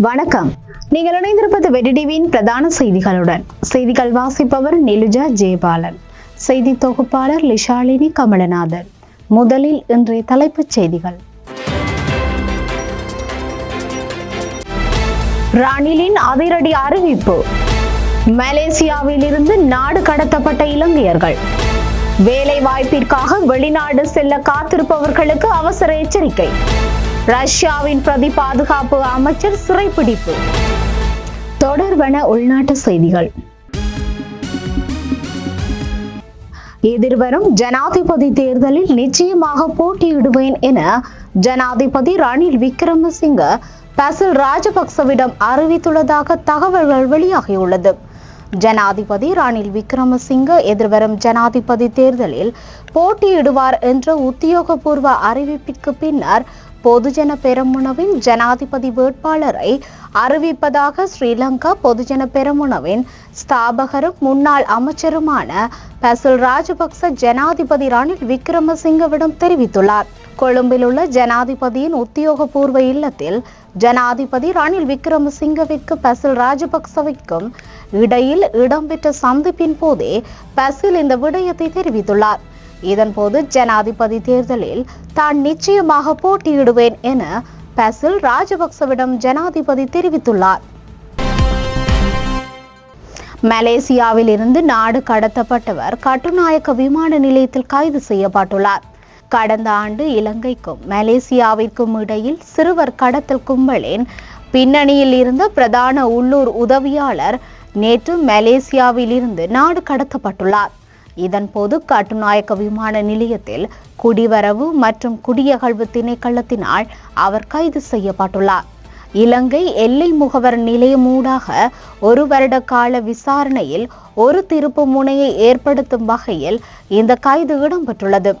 வணக்கம். நீங்கள் இணைந்திருப்பது வெடி டிவியின் பிரதான செய்திகளுடன். செய்திகள் வாசிப்பவர் நிலுஜா ஜெயபாலன். செய்தி தொகுப்பாளர் லிஷாலினி கமலநாதன். முதலில் இன்றைய தலைப்புச் செய்திகள். ரணிலின் அதிரடி அறிவிப்பு. மலேசியாவில் இருந்து நாடு கடத்தப்பட்ட இலங்கையர்கள். வேலை வாய்ப்பிற்காக வெளிநாடு செல்ல காத்திருப்பவர்களுக்கு அவசர எச்சரிக்கை. ரஷ்யாவின் பிரதி பாதுகாப்பு அமைச்சர் சிறைப்பிடிப்பு. தொடர்வன உள்நாட்டு செய்திகள். எதிர்வரும் ஜனாதிபதி தேர்தலில் நிச்சயமாக போட்டியிடுவேன் என ஜனாதிபதி ரணில் விக்ரமசிங்க பசில் ராஜபக்சவிடம் அறிவித்துள்ளதாக தகவல்கள் வெளியாகியுள்ளது. ஜனாதிபதி ரணில் விக்ரமசிங்க எதிர்வரும் ஜனாதிபதி தேர்தலில் போட்டியிடுவார் என்ற உத்தியோகபூர்வ அறிவிப்பிற்கு பின்னர் பொதுஜன பெரமுனவின் ஜனாதிபதி வேட்பாளரை அறிவிப்பதாக ஸ்ரீலங்கா பொதுஜன பெரமுனவின் ஸ்தாபகரும் முன்னாள் அமைச்சருமான பசில் ராஜபக்ச ஜனாதிபதி ரணில் விக்ரமசிங்கவிடம் தெரிவித்துள்ளார். கொழும்பில் உள்ள ஜனாதிபதியின் உத்தியோகபூர்வ இல்லத்தில் ஜனாதிபதி ரணில் விக்ரமசிங்கவிற்கு பசில் ராஜபக்சவிற்கும் இடையில் இடம்பெற்ற சந்திப்பின் போதே பசில் இந்த விடயத்தை தெரிவித்துள்ளார். இதன்போது ஜனாதிபதி தேர்தலில் தான் நிச்சயமாக போட்டியிடுவேன் என பசில் ராஜபக்சவிடம் ஜனாதிபதி தெரிவித்துள்ளார். மலேசியாவில் இருந்து நாடு கடத்தப்பட்டவர் கட்டுநாயக்க விமான நிலையத்தில் கைது செய்யப்பட்டுள்ளார். கடந்த ஆண்டு இலங்கைக்கும் மலேசியாவிற்கும் இடையில் சிறுவர் கடத்தல் கும்பலின் பின்னணியில் இருந்த பிரதான உள்ளூர் உதவியாளர் நேற்று மலேசியாவில் இருந்து நாடு கடத்தப்பட்டுள்ளார். இதன்போது கட்டுநாயக்க விமான நிலையத்தில் குடிவரவு மற்றும் குடியகழ்வு திணைக்களத்தினால் அவர் கைது செய்யப்பட்டுள்ளார். இலங்கை எல்லை முகவர் நிலையமூடாக ஒரு வருட கால விசாரணையில் ஒரு திருப்பு முனையை ஏற்படுத்தும் வகையில் இந்த கைது இடம்பெற்றுள்ளது.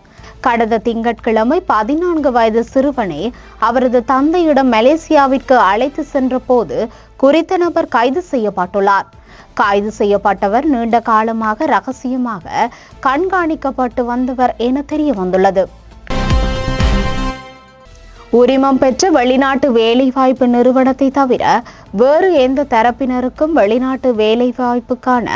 கடந்த திங்கட்கிழமை பதினான்கு வயது சிறுவனை அவரது தந்தையிடம் மலேசியாவிற்கு அழைத்து சென்ற போது குறித்த நபர் கைது செய்யப்பட்டுள்ளார். கைது செய்யப்பட்டவர் நீண்ட காலமாக ரகசியமாக கண்காணிக்கப்பட்டு வந்தவர் என தெரிய வந்துள்ளது. உரிமம் பெற்ற வெளிநாட்டு வேலைவாய்ப்பு நிறுவனத்தை தவிர வேறு எந்த தரப்பினருக்கும் வெளிநாட்டு வேலைவாய்ப்புக்கான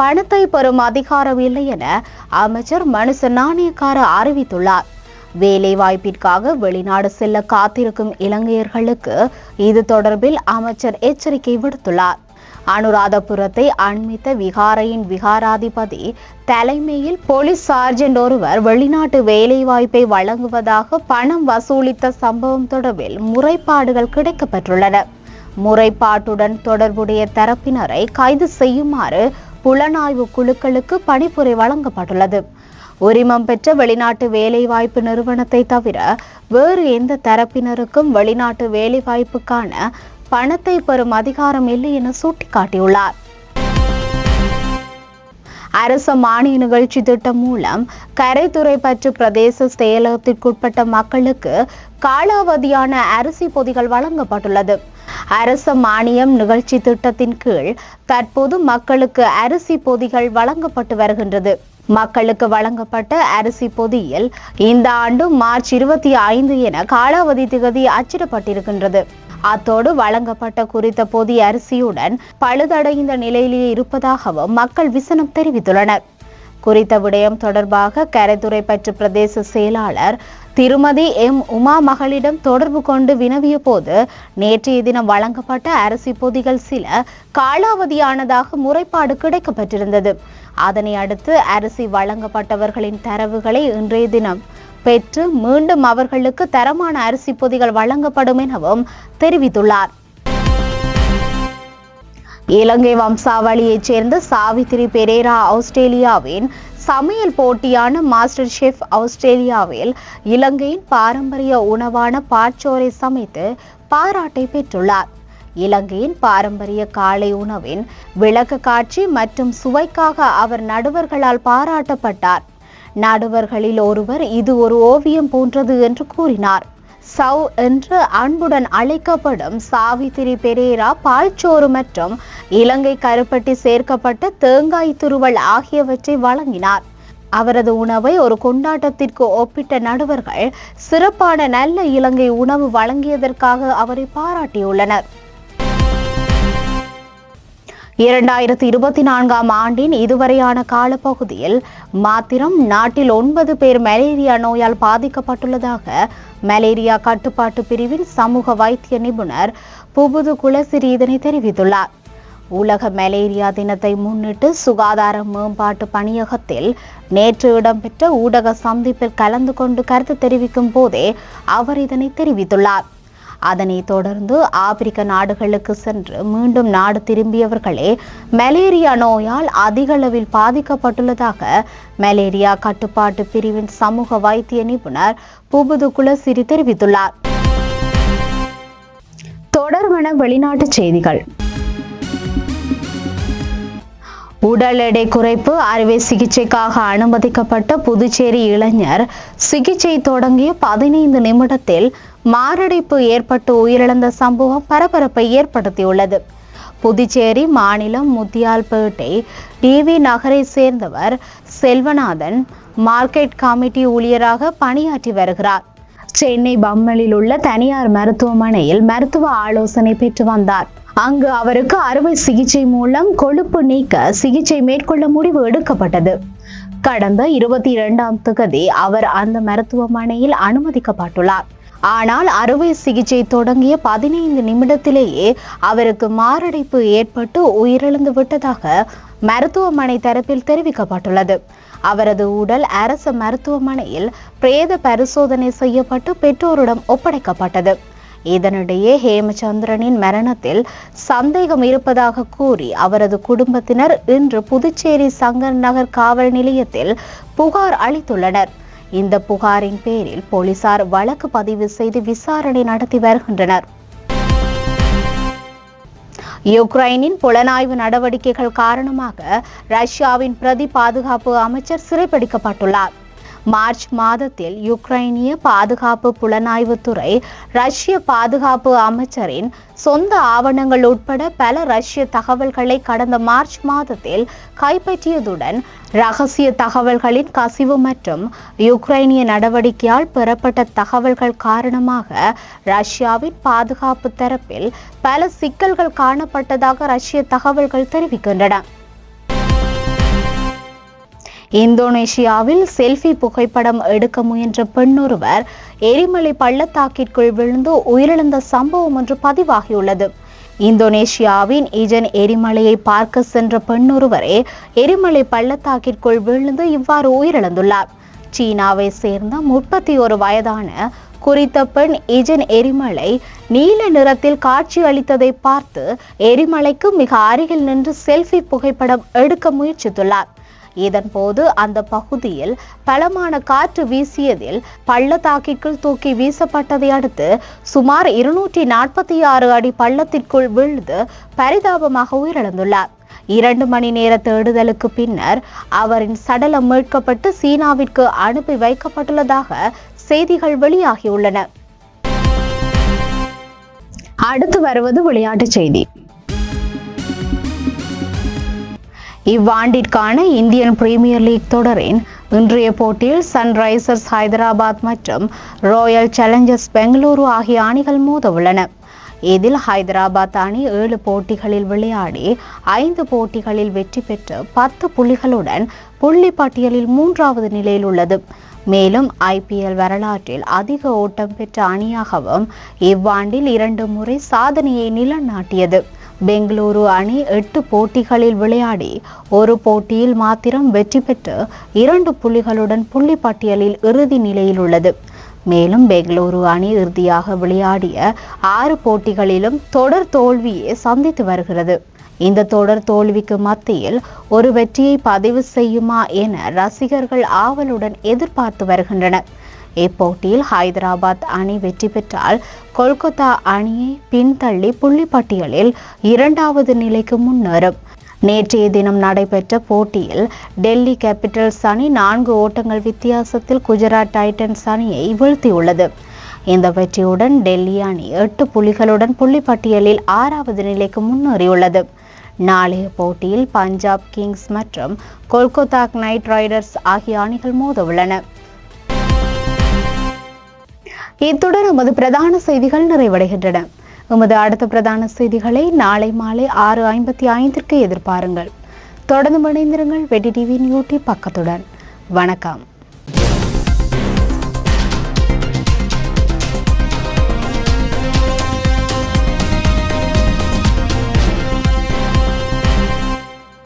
பணத்தை பெறும் அதிகாரம் இல்லை என அமைச்சர் மனுச நாணயக்கார அறிவித்துள்ளார். வேலைவாய்ப்பிற்காக வெளிநாடு செல்ல காத்திருக்கும் இலங்கையர்களுக்கு இது தொடர்பில் அமைச்சர் எச்சரிக்கை விடுத்துள்ளார். அனுராதபுரத்தை அண்மித்த விகாரையின் விகாராதிபதி தலைமையில் போலீஸ் சார்ஜென்ட் ஒருவர் வெளிநாட்டு வேலைவாய்ப்பை வழங்குவதாக பணம் வசூலித்த சம்பவம் தொடர்பில் முறைப்பாடுகள் கிடைக்கப்பெற்றுள்ளன. முறைப்பாட்டுடன் தொடர்புடைய தரப்பினரை கைது செய்யுமாறு புலனாய்வு குழுக்களுக்கு பணிப்புரை வழங்கப்பட்டுள்ளது. உரிமம் பெற்ற வெளிநாட்டு வேலைவாய்ப்பு நிறுவனத்தை தவிர வேறு எந்த தரப்பினருக்கும் வெளிநாட்டு வேலைவாய்ப்புக்கான பணத்தை பெறும் அதிகாரம் இல்லை என சுட்டிக்காட்டியுள்ளார். அரச மானிய நிகழ்ச்சி திட்டம் மூலம் கரைத்துறை பற்று பிரதேச செயலகத்திற்குட்பட்ட மக்களுக்கு காலாவதியான அரிசி பொதிகள் வழங்கப்பட்டுள்ளது. அரச மானியம் நிகழ்ச்சி திட்டத்தின் கீழ் தற்போது மக்களுக்கு அரிசி பொதிகள் வழங்கப்பட்டு வருகின்றது. மக்களுக்கு வழங்கப்பட்ட அரிசி பொதியில் இந்த ஆண்டு மார்ச் இருபத்தி ஐந்து என காலாவதி திகதி அச்சிடப்பட்டிருக்கின்றது. அத்தோடு வழங்கப்பட்ட குறித்த புதிய அரிசியுடன் பழுதடைந்த நிலையிலேயே இருப்பதாகவும் மக்கள் விசனம் தெரிவித்துள்ளனர். குறித்த விடயம் தொடர்பாக கரைத்துறை பற்று பிரதேச செயலாளர் திருமதி எம். உமா மகளிடம் தொடர்பு கொண்டு வினவிய போது நேற்றைய தினம் வழங்கப்பட்ட அரிசி பொதிகள் சில காலாவதியானதாக முறைப்பாடு கிடைக்கப்பட்டிருந்தது. அதனை அடுத்து அரிசி வழங்கப்பட்டவர்களின் தரவுகளை இன்றைய தினம் பெற்று மீண்டும் அவர்களுக்கு தரமான அரிசி பொதிகள் வழங்கப்படும் எனவும் தெரிவித்துள்ளார். இலங்கை வம்சாவளியைச் சேர்ந்த சாவித்திரி பெரேரா ஆஸ்திரேலியாவின் சமையல் போட்டியான மாஸ்டர் ஷெஃப் ஆஸ்திரேலியாவில் இலங்கையின் பாரம்பரிய உணவான பாச்சோரை சமைத்து பாராட்டை பெற்றுள்ளார். இலங்கையின் பாரம்பரிய காலை உணவின் விளக்க காட்சி மற்றும் சுவைக்காக அவர் நடுவர்களால் பாராட்டப்பட்டார். நடுவர்களில் ஒருவர் இது ஒரு ஓவியம் போன்றது என்று கூறினார். சவ் என்று அன்புடன் அழைக்கப்படும் சாவித்திரி பெரேரா பால்ச்சோறு மற்றும் இலங்கை கருப்பட்டி சேர்க்கப்பட்ட தேங்காய் துருவல் ஆகியவற்றை வழங்கினார். அவரது உணவை ஒரு கொண்டாட்டத்திற்கு ஒப்பிட்ட நடுவர்கள் சிறப்பான நல்ல இலங்கை உணவு வழங்கியதற்காக அவரை பாராட்டியுள்ளனர். இரண்டாயிரத்தி இருபத்தி நான்காம் ஆண்டின் இதுவரையான காலப்பகுதியில் மாத்திரம் நாட்டில் ஒன்பது பேர் மலேரியா நோயால் பாதிக்கப்பட்டுள்ளதாக மலேரியா கட்டுப்பாட்டு பிரிவின் சமூக வைத்திய நிபுணர் புபுது குலசிறி இதனை தெரிவித்துள்ளார். உலக மலேரியா தினத்தை முன்னிட்டு சுகாதார மேம்பாட்டு பணியகத்தில் நேற்று இடம்பெற்ற ஊடக சந்திப்பில் கலந்து கொண்டு கருத்து தெரிவிக்கும் போதே அவர் இதனை தெரிவித்துள்ளார். அதனை தொடர்ந்து ஆப்பிரிக்க நாடுகளுக்கு சென்று மீண்டும் நாடு திரும்பியவர்களே மலேரியா நோயால் அதிக அளவில் பாதிக்கப்பட்டுள்ளதாக மலேரியா கட்டுப்பாட்டு பிரிவின் சமூக வைத்திய நிபுணர் புபுது குலசிரி தெரிவித்துள்ளார். தொடர்பான வெளிநாட்டு செய்திகள். உடல் எடை குறைப்பு அறுவை சிகிச்சைக்காக அனுமதிக்கப்பட்ட புதுச்சேரி இளைஞர் சிகிச்சை தொடங்கிய பதினைந்து நிமிடத்தில் மாரடைப்பு ஏற்பட்டு உயிரிழந்த சம்பவம் பரபரப்பை ஏற்படுத்தியுள்ளது. புதுச்சேரி மாநிலம் முத்தியால்பேட்டை டிவி நகரை சேர்ந்தவர் செல்வநாதன் மார்க்கெட் கமிட்டி ஊழியராக பணியாற்றி வருகிறார். சென்னை பம்மலில் உள்ள தனியார் மருத்துவமனையில் மருத்துவ ஆலோசனை பெற்று வந்தார். அங்கு அவருக்கு அறுவை சிகிச்சை மூலம் கொழுப்பு நீக்க சிகிச்சை மேற்கொள்ள முடிவு எடுக்கப்பட்டது. கடந்த இருபத்தி இரண்டாம் தகுதி அவர் அந்த மருத்துவமனையில் அனுமதிக்கப்பட்டுள்ளார். ஆனால் அறுவை சிகிச்சை தொடங்கிய பதினைந்து நிமிடத்திலேயே அவருக்கு மாரடைப்பு ஏற்பட்டு உயிரிழந்து விட்டதாக மருத்துவமனை தரப்பில் தெரிவிக்கப்பட்டுள்ளது. அவரது உடல் அரசு மருத்துவமனையில் பிரேத பரிசோதனை செய்யப்பட்டு பெற்றோரிடம் ஒப்படைக்கப்பட்டது. இதனிடையே ஹேமச்சந்திரனின் மரணத்தில் சந்தேகம் இருப்பதாக கூறி அவரது குடும்பத்தினர் இன்று புதுச்சேரி சங்கர் நகர் காவல் நிலையத்தில் புகார் அளித்துள்ளனர். இந்த புகாரின் பேரில் போலீசார் வழக்கு பதிவு செய்து விசாரணை நடத்தி வருகின்றனர். யுக்ரைனின் புலனாய்வு நடவடிக்கைகள் காரணமாக ரஷ்யாவின் பிரதி பாதுகாப்பு அமைச்சர் சிறைப்பிடிக்கப்பட்டுள்ளார் மார்ச் மாதத்தில் யுக்ரைனிய பாதுகாப்பு புலனாய்வுத்துறை ரஷ்ய பாதுகாப்பு அமைச்சரின் சொந்த ஆவணங்கள் உட்பட பல ரஷ்ய தகவல்களை கடந்த மார்ச் மாதத்தில் கைப்பற்றியதுடன் ரகசிய தகவல்களின் கசிவு மற்றும் யுக்ரைனிய நடவடிக்கையால் பெறப்பட்ட தகவல்கள் காரணமாக ரஷ்யாவின் பாதுகாப்பு தரப்பில் பல சிக்கல்கள் காணப்பட்டதாக ரஷ்ய தகவல்கள் தெரிவிக்கின்றன. இந்தோனேஷியாவில் செல்ஃபி புகைப்படம் எடுக்க முயன்ற பெண்ணொருவர் எரிமலை பள்ளத்தாக்கிற்குள் விழுந்து உயிரிழந்த சம்பவம் ஒன்று பதிவாகியுள்ளது. இந்தோனேஷியாவின் இஜன் எரிமலையை பார்க்க சென்ற பெண்ணொருவரே எரிமலை பள்ளத்தாக்கிற்குள் விழுந்து இவ்வாறு உயிரிழந்துள்ளார். சீனாவை சேர்ந்த முப்பத்தி ஒரு வயதான குறித்த பெண் இஜன் எரிமலை நீல நிறத்தில் காட்சி அளித்ததை பார்த்து எரிமலைக்கு மிக அருகில் நின்று செல்ஃபி புகைப்படம் எடுக்க முயற்சித்துள்ளார். இதன்போது அந்த பகுதியில் பலமான காற்று வீசியதில் பள்ளத்தாக்கிற்குள் தூக்கி வீசப்பட்டதை அடுத்து சுமார் இருநூற்றி நாற்பத்தி ஆறு அடி பள்ளத்திற்குள் விழுந்து பரிதாபமாக உயிரிழந்துள்ளார். இரண்டு மணி நேர தேடுதலுக்கு பின்னர் அவரின் சடலம் மீட்கப்பட்டு சீனாவிற்கு அனுப்பி வைக்கப்பட்டுள்ளதாக செய்திகள் வெளியாகியுள்ளன. அடுத்து வருவது விளையாட்டு செய்தி. இவ்வாண்டிற்கான இந்தியன் பிரீமியர் லீக் தொடரின் இன்றைய போட்டியில் சன்ரைசர்ஸ் ஹைதராபாத் மற்றும் ராயல் சேலஞ்சர்ஸ் பெங்களூரு ஆகிய அணிகள் மோத உள்ளன இதில் ஹைதராபாத் அணி ஏழு போட்டிகளில் விளையாடி ஐந்து போட்டிகளில் வெற்றி பெற்று பத்து புள்ளிகளுடன் புள்ளி பட்டியலில் மூன்றாவது நிலையில் உள்ளது. மேலும் ஐபிஎல் வரலாற்றில் அதிக ஓட்டம் பெற்ற அணியாகவும் இவ்வாண்டில் இரண்டு முறை சாதனையை நிலநாட்டியது. பெங்களூரு அணி எட்டு போட்டிகளில் விளையாடி ஒரு போட்டியில் மாத்திரம் வெற்றி பெற்று இரண்டு புள்ளிகளுடன் புள்ளி பட்டியலில் இறுதி நிலையில் உள்ளது. மேலும் பெங்களூரு அணி இறுதியாக விளையாடிய ஆறு போட்டிகளிலும் தொடர் தோல்வியை சந்தித்து வருகிறது. இந்த தொடர் தோல்விக்கு மத்தியில் ஒரு வெற்றியை பதிவு செய்யுமா என ரசிகர்கள் ஆவலுடன் எதிர்பார்த்து வருகின்றனர். இப்போட்டியில் ஹைதராபாத் அணி வெற்றி பெற்றால் கொல்கத்தா அணியை பின்தள்ளி புள்ளிப்பட்டியலில் இரண்டாவது நிலைக்கு முன்னேறும். நேற்றைய தினம் நடைபெற்ற போட்டியில் டெல்லி கேபிட்டல்ஸ் அணி நான்கு ஓட்டங்கள் வித்தியாசத்தில் குஜராத் டைட்டன்ஸ் அணியை வீழ்த்தியுள்ளது. இந்த வெற்றியுடன் டெல்லி அணி எட்டு புள்ளிகளுடன் புள்ளிப்பட்டியலில் ஆறாவது நிலைக்கு முன்னேறியுள்ளது. நாளைய போட்டியில் பஞ்சாப் கிங்ஸ் மற்றும் கொல்கத்தா நைட் ரைடர்ஸ் ஆகிய அணிகள் மோத உள்ளன இத்துடன் நமது பிரதான செய்திகள் நிறைவடைகின்றன. எமது அடுத்த பிரதான செய்திகளை நாளை மாலை ஆறு ஐம்பத்தி ஐந்திற்கு எதிர்பாருங்கள். தொடர்ந்து இணைந்திருங்கள் வெடி டிவியின் யூடியூப் பக்கத்துடன். வணக்கம்.